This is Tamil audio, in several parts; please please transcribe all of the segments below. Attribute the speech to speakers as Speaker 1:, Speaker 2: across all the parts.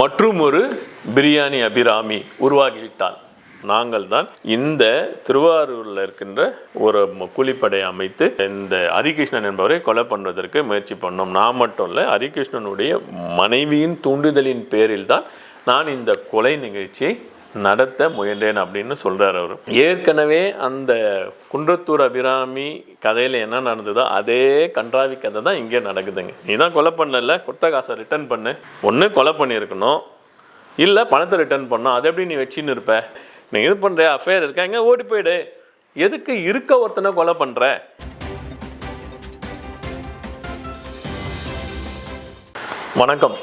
Speaker 1: மற்றும் ஒரு பிரியாணி அபிராமி உருவாகிவிட்டாள். நாங்கள் தான் இந்த திருவாரூரில் இருக்கின்ற ஒரு கூலிப்படை அமைத்து இந்த ஹரிகிருஷ்ணன் என்பவரை கொலை பண்ணுவதற்கு முயற்சி பண்ணோம். நான் மட்டும் இல்லை ஹரிகிருஷ்ணனுடைய மனைவியின் தூண்டுதலின் பேரில் தான் நான் இந்த கொலை நிகழ்ச்சியை நடத்த முயன்றேன் அப்படின்னு சொல்கிறார் அவர். ஏற்கனவே அந்த குன்றத்தூர் அபிராமி கதையில் என்ன நடந்ததோ அதே கன்றாவி கதை தான் இங்கே நடக்குதுங்க. நீ தான் கொலை பண்ணல கொடுத்த காசை ரிட்டர்ன் பண்ணு. ஒன்று கொலை பண்ணியிருக்கணும். இல்லை பணத்தை ரிட்டர்ன் பண்ணோம் அதை எப்படி நீ வச்சின்னு இருப்ப? நீ இது பண்ணுற அஃபேர் இருக்காங்க ஓடி போயிடு. எதுக்கு இருக்க ஒருத்தனை கொலை பண்ணுற வணக்கம்.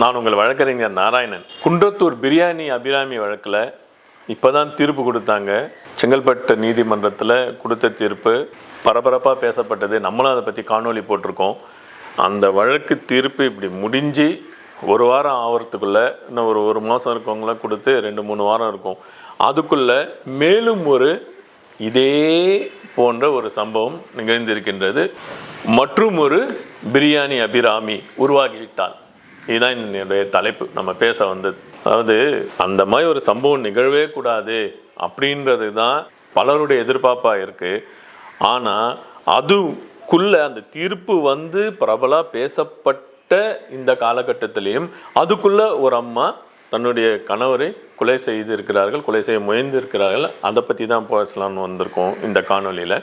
Speaker 1: நான் உங்கள் வழக்கறிஞர் நாராயணன். குன்றத்தூர் பிரியாணி அபிராமி வழக்கில் இப்போ தான் தீர்ப்பு கொடுத்தாங்க. செங்கல்பட்டு நீதிமன்றத்தில் கொடுத்த தீர்ப்பு பரபரப்பாக பேசப்பட்டது. நம்மளும் அதை பற்றி காணொலி போட்டிருக்கோம். அந்த வழக்கு தீர்ப்பு இப்படி முடிஞ்சு ஒரு வாரம் ஆகிறதுக்குள்ளே இன்னும் ஒரு ஒரு மாதம் இருக்கவங்களாம் கொடுத்து ரெண்டு மூணு வாரம் இருக்கும். அதுக்குள்ளே மேலும் ஒரு இதே போன்ற ஒரு சம்பவம் நிகழ்ந்திருக்கின்றது. மற்றும் ஒரு பிரியாணி அபிராமி உருவாகிவிட்டாள் இதுதான் என்னுடைய தலைப்பு. நம்ம பேச வந்தது. அதாவது அந்த மாதிரி ஒரு சம்பவம் நிகழவே கூடாது அப்படின்றது தான் பலருடைய எதிர்பார்ப்பாக இருக்குது ஆனால் அதுக்குள்ள அந்த தீர்ப்பு வந்து பிரபலாக பேசப்பட்ட இந்த காலகட்டத்திலையும் அதுக்குள்ள ஒரு அம்மா தன்னுடைய கணவரை கொலை செய்து இருக்கிறார்கள் கொலை செய்ய முயன்று இருக்கிறார்கள் அதை பற்றி தான் பேசலாம்னு வந்திருக்கோம் இந்த காணொலியில்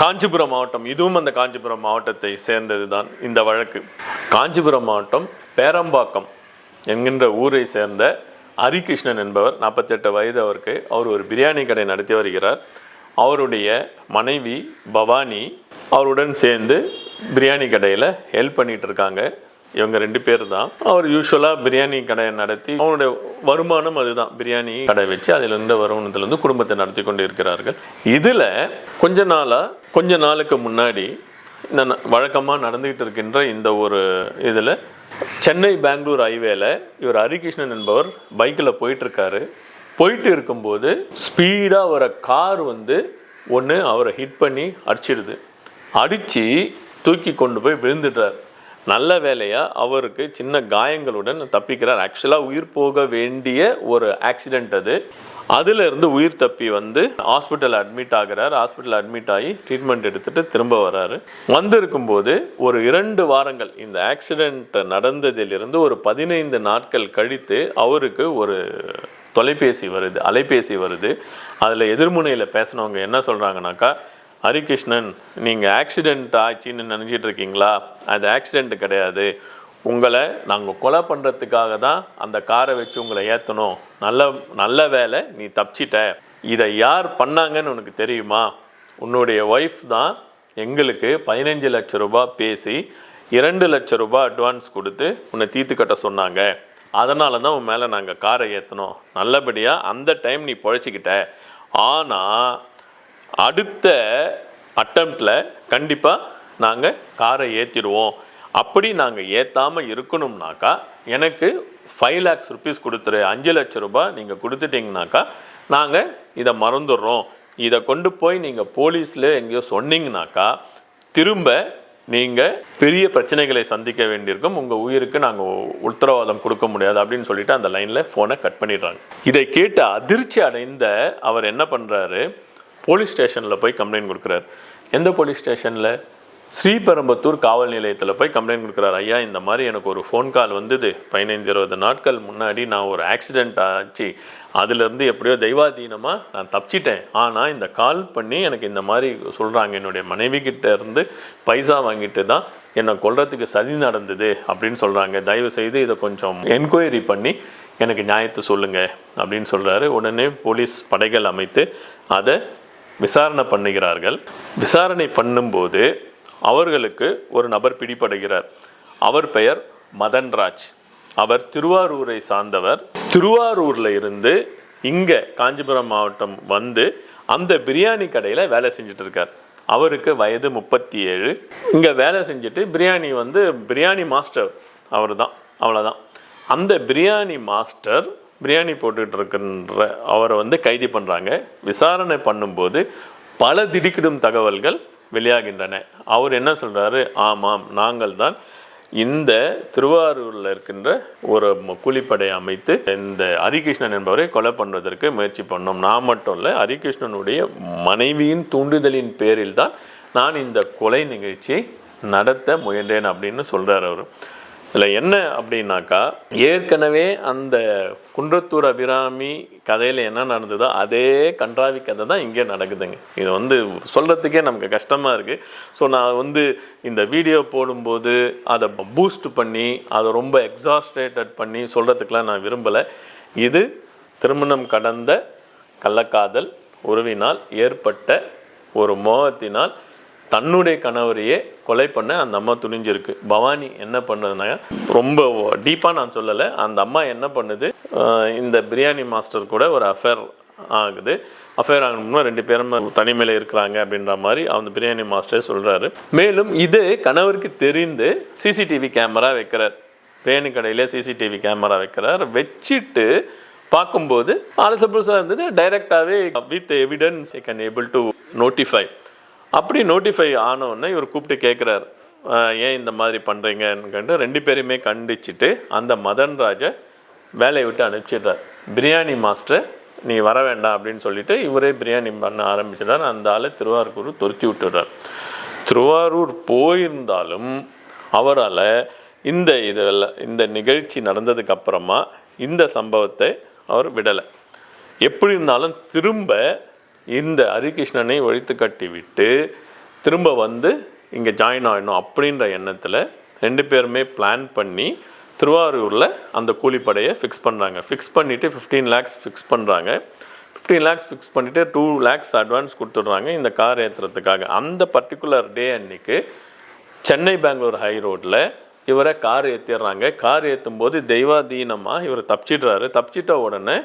Speaker 1: காஞ்சிபுரம் மாவட்டம் இதுவும் அந்த காஞ்சிபுரம் மாவட்டத்தை சேர்ந்தது தான் இந்த வழக்கு. காஞ்சிபுரம் மாவட்டம் பேரம்பாக்கம் என்கின்ற ஊரை சேர்ந்த ஹரிகிருஷ்ணன் என்பவர் நாற்பத்தெட்டு வயது அவருக்கு அவர் ஒரு பிரியாணி கடை நடத்தி வருகிறார். அவருடைய மனைவி பவானி அவருடன் சேர்ந்து பிரியாணி கடையில் ஹெல்ப் பண்ணிகிட்டு இருக்காங்க. இவங்க ரெண்டு பேர் தான் அவர் யூஸ்வலாக பிரியாணி கடையை நடத்தி அவருடைய வருமானம் அதுதான். பிரியாணி கடை வச்சு அதிலிருந்து வருமானத்திலிருந்து குடும்பத்தை நடத்தி கொண்டு இருக்கிறார்கள் இதில் கொஞ்ச நாளாக கொஞ்ச நாளுக்கு முன்னாடி இந்த வழக்கமாக நடந்துக்கிட்டு இருக்கின்ற இந்த ஒரு இதில் சென்னை பெங்களூர் ஹைவேல இவர் ஹரிகிருஷ்ணன் என்பவர் பைக்கில் போயிட்டுருக்காரு. போயிட்டு இருக்கும்போது ஸ்பீடாக வர கார் வந்து ஒன்று அவரை ஹிட் பண்ணி அடிச்சிடுது அடித்து தூக்கி கொண்டு போய் விழுந்துடுறார். நல்ல வேலையாக அவருக்கு சின்ன காயங்களுடன் தப்பிக்கிறார். ஆக்சுவலாக உயிர் போக வேண்டிய ஒரு ஆக்சிடெண்ட் அது. அதுல இருந்து உயிர் தப்பி வந்து ஹாஸ்பிட்டல் அட்மிட் ஆகிறார். ஹாஸ்பிட்டல் அட்மிட் ஆகி ட்ரீட்மெண்ட் எடுத்துட்டு திரும்ப வராரு. வந்திருக்கும்போது ஒரு இரண்டு வாரங்கள் இந்த ஆக்சிடென்ட் நடந்ததிலிருந்து ஒரு பதினைந்து நாட்கள் கழித்து அவருக்கு ஒரு தொலைபேசி வருது அலைபேசி வருது. அதில் எதிர்முனையில் பேசினவங்க என்ன சொல்கிறாங்கனாக்கா ஹரிகிருஷ்ணன் நீங்கள் ஆக்சிடென்ட் ஆச்சுன்னு நினச்சிட்டு இருக்கீங்களா? அது ஆக்சிடென்ட் கிடையாது. உங்களை நாங்கள் கொலை பண்ணுறதுக்காக தான் அந்த காரை வச்சு உங்களை ஏற்றணும் நல்ல நல்ல வேலை நீ தப்பிச்சிட்ட. இதை யார் பண்ணாங்கன்னு உனக்கு தெரியுமா? உன்னுடைய ஒய்ஃப் தான் எங்களுக்கு பதினஞ்சு லட்ச ரூபாய் பேசி இரண்டு லட்ச ரூபா அட்வான்ஸ் கொடுத்து உன்னை தீர்த்து கட்ட சொன்னாங்க. அதனால தான் உன் மேலே நாங்கள் காரை ஏற்றினோம் நல்லபடியாக அந்த டைம் நீ பொழைச்சிக்கிட்ட. ஆனால் அடுத்த அட்டம்ப்டில் கண்டிப்பாக நாங்கள் காரை ஏற்றிடுவோம் அப்படி நாங்கள் ஏற்றாமல் இருக்கணும்னாக்கா எனக்கு ஃபைவ் லேக்ஸ் ருபீஸ் கொடுத்துரு அஞ்சு லட்ச ரூபாய் நீங்கள் கொடுத்துட்டிங்கனாக்கா நாங்கள் இதை மறந்துடுறோம். இதை கொண்டு போய் நீங்கள் போலீஸில் எங்கேயோ சொன்னீங்கனாக்கா திரும்ப நீங்கள் பெரிய பிரச்சனைகளை சந்திக்க வேண்டியிருக்கும். உங்கள் உயிருக்கு நாங்கள் உத்தரவாதம் கொடுக்க முடியாது அப்படின்னு சொல்லிட்டு அந்த லைனில் ஃபோனை கட் பண்ணிடுறாங்க. இதை கேட்டு அதிர்ச்சி அடைந்த அவர் என்ன பண்ணுறாரு போலீஸ் ஸ்டேஷனில் போய் கம்ப்ளைண்ட் கொடுக்குறாரு. எந்த போலீஸ் ஸ்டேஷனில்? ஸ்ரீபெரும்பத்தூர் காவல் நிலையத்தில் போய் கம்ப்ளைண்ட் கொடுக்குறாரு. ஐயா இந்த மாதிரி எனக்கு ஒரு ஃபோன் கால் வந்தது. பதினைந்து இருபது நாட்கள் முன்னாடி நான் ஒரு ஆக்சிடெண்ட் ஆச்சு. அதுலேருந்து எப்படியோ தெய்வாதீனமாக நான் தப்பிச்சிட்டேன். ஆனால் இந்த கால் பண்ணி எனக்கு இந்த மாதிரி சொல்கிறாங்க என்னுடைய மனைவி கிட்ட இருந்து பைசா வாங்கிட்டு தான் என்னை கொல்றதுக்கு சதி நடந்தது அப்படின்னு சொல்கிறாங்க தயவு செய்து இதை கொஞ்சம் என்கொயரி பண்ணி எனக்கு நியாயத்தை சொல்லுங்கள் அப்படின்னு சொல்கிறாரு உடனே போலீஸ் படைகள் அமைத்து அதை விசாரணை பண்ணுகிறார்கள். விசாரணை பண்ணும்போது அவர்களுக்கு ஒரு நபர் பிடிபடுகிறார். அவர் பெயர் மதன்ராஜ். அவர் திருவாரூரை சார்ந்தவர். திருவாரூரில் இருந்து இங்கே காஞ்சிபுரம் மாவட்டம் வந்து அந்த பிரியாணி கடையில் வேலை செஞ்சுட்டு இருக்கார். அவருக்கு வயது முப்பத்தி ஏழு இங்கே வேலை செஞ்சுட்டு பிரியாணி வந்து பிரியாணி மாஸ்டர் அவர் தான் அவ்வளோதான் அந்த பிரியாணி மாஸ்டர் பிரியாணி போட்டுக்கிட்டு இருக்கின்ற அவரை வந்து கைது பண்ணுறாங்க விசாரணை பண்ணும்போது பல திடுக்கிடும் தகவல்கள் வெளியாகின்றன. அவர் என்ன சொல்கிறாரு ஆமாம் நாங்கள் தான் இந்த திருவாரூரில் இருக்கின்ற ஒரு கூலிப்படை அமைத்து இந்த ஹரிகிருஷ்ணன் என்பவரை கொலை பண்ணுவதற்கு முயற்சி பண்ணோம். நான் மட்டும் இல்லை ஹரிகிருஷ்ணனுடைய மனைவியின் தூண்டுதலின் பேரில் தான் நான் இந்த கொலை நிகழ்ச்சியை நடத்த முயன்றேன் அப்படின்னு சொல்கிறார் அவர். இதில் என்ன அப்படின்னாக்கா ஏற்கனவே அந்த குன்றத்தூர் அபிராமி கதையில் என்ன நடந்ததோ அதே கன்றாவி கதை தான் இங்கே நடக்குதுங்க. இது வந்து சொல்கிறதுக்கே நமக்கு கஷ்டமாக இருக்குது ஸோ நான் வந்து இந்த வீடியோ போடும்போது அதை பூஸ்ட் பண்ணி அதை ரொம்ப எக்ஸாஸ்ட்ரேட்டட் பண்ணி சொல்கிறதுக்கெலாம் நான் விரும்பலை. இது திருமணம் கடந்த கள்ளக்காதல் உறவினால் ஏற்பட்ட ஒரு மோகத்தினால் தன்னுடைய கணவரையே கொலை பண்ண அந்த அம்மா துணிஞ்சிருக்கு. பவானி என்ன பண்ணுதுன்னா ரொம்ப டீப்பாக நான் சொல்லலை அந்த அம்மா என்ன பண்ணுது இந்த பிரியாணி மாஸ்டர் கூட ஒரு அஃபேர் ஆகுது. அஃபேர் ஆகணும்னா ரெண்டு பேரும் தனிமையில் இருக்கிறாங்க அப்படின்ற மாதிரி அந்த பிரியாணி மாஸ்டர் சொல்கிறாரு மேலும் இது கணவருக்கு தெரிந்து சிசிடிவி கேமரா வைக்கிறார். பிரியாணி கடையிலே சிசிடிவி கேமரா வைக்கிறார். வச்சுட்டு பார்க்கும்போது ஆலசப்புதுசாக இருந்தது. டைரெக்டாகவே with evidence I can able to notify அப்படி நோட்டிஃபை ஆனவுடனே இவர் கூப்பிட்டு கேட்குறாரு ஏன் இந்த மாதிரி பண்ணுறீங்கன்னு ரெண்டு பேரையுமே கண்டிச்சுட்டு அந்த மதன் ராஜை வேலையை விட்டு அனுப்பிச்சிடுறார். பிரியாணி மாஸ்டர் நீ வர வேண்டாம் அப்படின்னு சொல்லிட்டு இவரே பிரியாணி பண்ண ஆரம்பிச்சிடுறார். அந்த ஆளை திருவாரூர் துரத்தி விட்டுடுறார். திருவாரூர் போயிருந்தாலும் அவரால் இந்த இதில் இந்த நிகழ்ச்சி நடந்ததுக்கு அப்புறமா இந்த சம்பவத்தை அவர் விடலை. எப்படி இருந்தாலும் திரும்ப இந்த ஹரிகிருஷ்ணனை ஒழித்து கட்டிவிட்டு திரும்ப வந்து இங்கே ஜாயின் ஆகணும் அப்படின்ற எண்ணத்தில் ரெண்டு பேருமே பிளான் பண்ணி திருவாரூரில் அந்த கூலிப்படையை ஃபிக்ஸ் பண்ணுறாங்க ஃபிக்ஸ் பண்ணிவிட்டு ஃபிஃப்டீன் லேக்ஸ் ஃபிக்ஸ் பண்ணுறாங்க ஃபிஃப்டீன் லேக்ஸ் ஃபிக்ஸ் பண்ணிவிட்டு டூ லேக்ஸ் அட்வான்ஸ் கொடுத்துட்றாங்க இந்த கார் ஏற்றுறதுக்காக அந்த பர்டிகுலர் டே அன்னைக்கு சென்னை பெங்களூர் ஹை ரோட்டில் இவரை கார் ஏற்றிடுறாங்க கார் ஏற்றும் போது தெய்வாதீனமாக இவர் தப்பிச்சிடுறாரு. தப்பிச்சிட்ட உடனே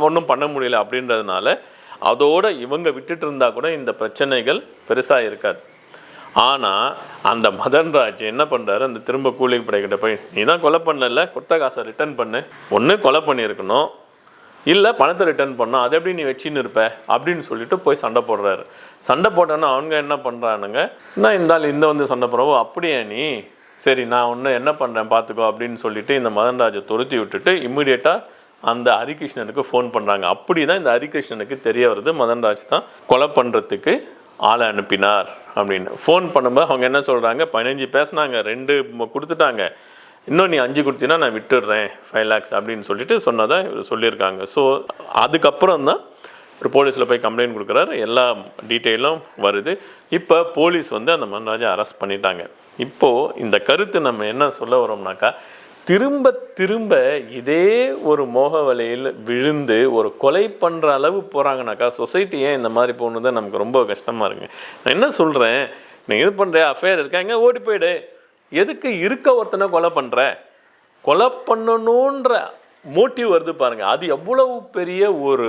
Speaker 1: ஒன்றும் பண்ண முடியல அப்படின்றதுனால அதோடு இவங்க விட்டுட்டு இருந்தால் கூட இந்த பிரச்சனைகள் பெருசாக இருக்காது. ஆனால் அந்த மதன்ராஜ் என்ன பண்ணுறாரு அந்த திரும்ப கூலிங் படைக்கிட்ட போய் நீ தான் கொலை பண்ணல கொடுத்த காசை ரிட்டர்ன் பண்ணு. ஒன்று கொலை பண்ணியிருக்கணும். இல்லை பணத்தை ரிட்டர்ன் பண்ணோம் அதை எப்படி நீ வச்சுன்னு இருப்ப? அப்படின்னு சொல்லிட்டு போய் சண்டை போடுறாரு. சண்டை போட்டோன்னா அவங்க என்ன பண்ணுறானுங்க நான் இந்த ஆள் இந்த வந்து சண்டை போடுறவோ அப்படியே நீ? சரி நான் ஒன்று என்ன பண்ணுறேன் பார்த்துக்கோ அப்படின்னு சொல்லிட்டு இந்த மதன்ராஜை துருத்தி விட்டுட்டு இம்மிடியேட்டாக அந்த ஹரிகிருஷ்ணனுக்கு ஃபோன் பண்ணுறாங்க அப்படி தான் இந்த ஹரிகிருஷ்ணனுக்கு தெரிய வருது. மதன்ராஜ் தான் கொலை பண்ணுறதுக்கு ஆளை அனுப்பினார் அப்படின்னு. ஃபோன் பண்ணும்போது அவங்க என்ன சொல்கிறாங்க பதினஞ்சு பேசுனாங்க ரெண்டு கொடுத்துட்டாங்க. இன்னும் நீ அஞ்சு கொடுத்தீங்கன்னா நான் விட்டுடுறேன் ஃபைவ் லேக்ஸ் அப்படின்னு சொல்லிட்டு சொன்னதை இவர் சொல்லியிருக்காங்க. ஸோ அதுக்கப்புறம் தான் ஒரு போலீஸில் போய் கம்ப்ளைண்ட் கொடுக்குறாரு. எல்லா டீட்டெயிலும் வருது. இப்போ போலீஸ் வந்து அந்த மன்ராஜை அரெஸ்ட் பண்ணிட்டாங்க. இப்போது இந்த கருத்து நம்ம என்ன சொல்ல வரோம்னாக்கா திரும்ப திரும்ப இதே ஒரு மோக வலையில் விழுந்து ஒரு கொலை பண்ணுற அளவு போகிறாங்கனாக்கா சொசைட்டி ஏன் இந்த மாதிரி போகணுது நமக்கு ரொம்ப கஷ்டமாக இருக்குங்க. நான் என்ன சொல்கிறேன் நீ இது பண்ணுற அஃபேர் இருக்காங்க ஓடி போயிடு. எதுக்கு இருக்க ஒருத்தனை கொலை பண்ணுற கொலை பண்ணணுன்ற மோட்டிவ் வருது பாருங்கள் அது எவ்வளவு பெரிய ஒரு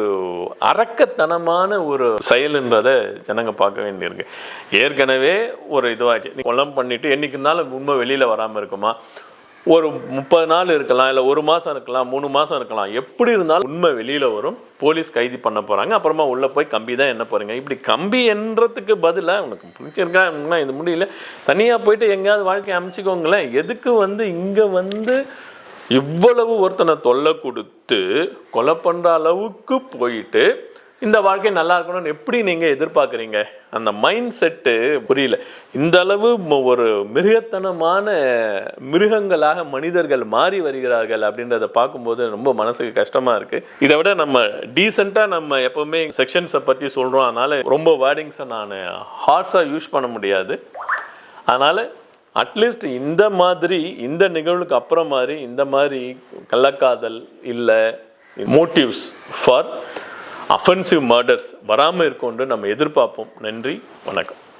Speaker 1: அரக்கத்தனமான ஒரு செயலுன்றதை ஜனங்க பார்க்க வேண்டியிருக்கு. ஏற்கனவே ஒரு இதுவாச்சு. நீ கொலம் பண்ணிவிட்டு என்றைக்கு இருந்தாலும் உண்மை வெளியில் வராமல் இருக்குமா? ஒரு முப்பது நாள் இருக்கலாம் இல்லை ஒரு மாதம் இருக்கலாம் மூணு மாதம் இருக்கலாம். எப்படி இருந்தாலும் உண்மை வெளியில் வரும். போலீஸ் கைது பண்ண போகிறாங்க அப்புறமா உள்ளே போய் கம்பி தான் என்ன போகிறீங்க இப்படி கம்பி என்றதுக்கு பதிலாக உனக்கு பிடிச்சிருக்கா இது முடியல. தனியாக போயிட்டு எங்கேயாவது வாழ்க்கையை அமைச்சிக்கோங்களேன். எதுக்கு வந்து இங்கே வந்து இவ்வளவு ஒருத்தனை தொல்லை கொடுத்து கொலை பண்ணுற அளவுக்கு போயிட்டு இந்த வாழ்க்கை நல்லா இருக்கணும்னு எப்படி நீங்கள் எதிர்பார்க்குறீங்க? அந்த மைண்ட் செட்டு புரியல. இந்த அளவு ஒரு மிருகத்தனமான மிருகங்களாக மனிதர்கள் மாறி வருகிறார்கள் அப்படின்றத பார்க்கும்போது ரொம்ப மனசுக்கு கஷ்டமாக இருக்குது இதை விட நம்ம டீசெண்டாக நம்ம எப்போவுமே செக்ஷன்ஸை பற்றி சொல்கிறோம் அதனால் ரொம்ப வேர்டிங்ஸை நான் ஹார்ட்ஸாக யூஸ் பண்ண முடியாது. அதனால் அட்லீஸ்ட் இந்த மாதிரி இந்த நிகழ்வுக்கு அப்புறம் மாதிரி இந்த மாதிரி கள்ளக்காதல் இல்லை மோட்டிவ்ஸ் ஃபார் அஃபென்சிவ் மர்டர்ஸ் வராமல் இருக்கும்னு நம்ம எதிர்பார்ப்போம். நன்றி வணக்கம்.